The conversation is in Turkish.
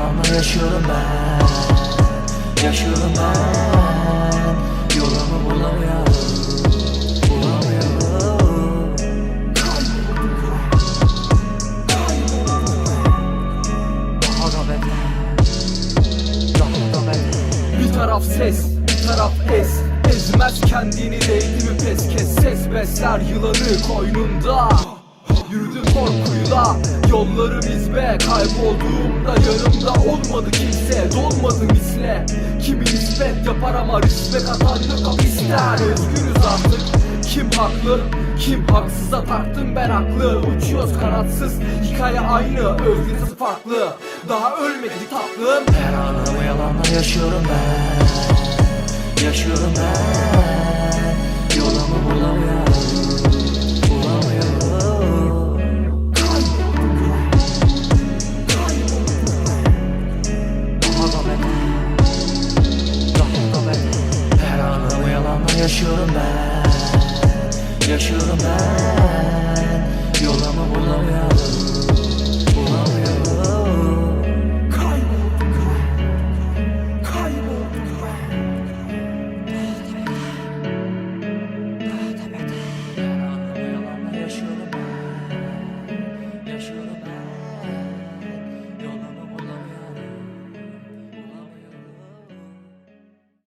yalanla yaşıyorum ben. Yaşıyorum ben. Yolumu bulamıyorum. Bulamıyorum. Daha da beter Daha Bir taraf ses, bir taraf es. Ezmez kendini değdi mi pes? Kes Ses besler yılanı koynunda Yürüdüm korkuyla. Yolları bizbe. Kaybolduğumda yanımda olmadı kimse. Dolmadı misle. Kimi nispet yapar ama respek atanlık hap ister Özgürüz artık. Kim haklı? Kim haksıza taktım ben haklı Uçuyoruz kanatsız. Hikaye aynı. Özgürüz farklı. Daha ölmedik tatlım. Her anımı yalanla yaşıyorum ben. Yaşıyorum ben yaşıyorum ben. Yaşıyorum ben